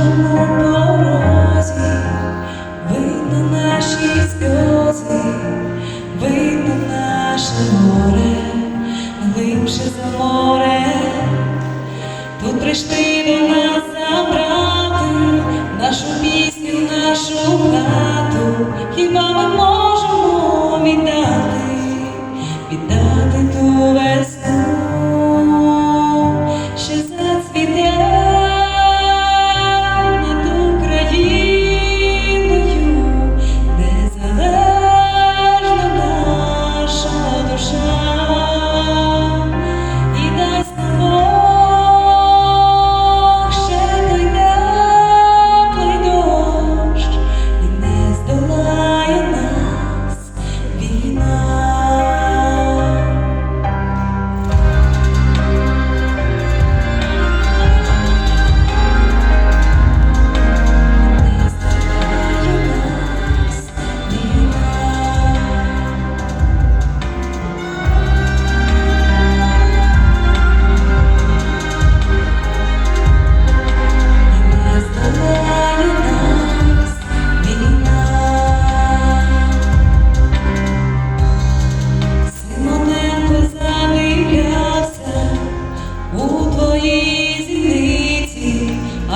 кожному порозі, видно наші сльози, видно наше горе, глибше за море. Тут прийшли до нас забрати нашу пісню, нашу хату, хіба ми можемо віддати, віддати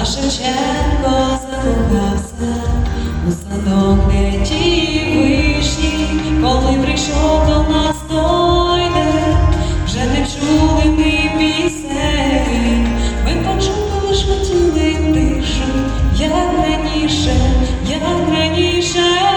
А Шевченко закохався у садок де ті вишні, коли прийшов до нас дойде, вже не чули ми пісень, ми почули лиш хотіли тишу, як раніше, як раніше.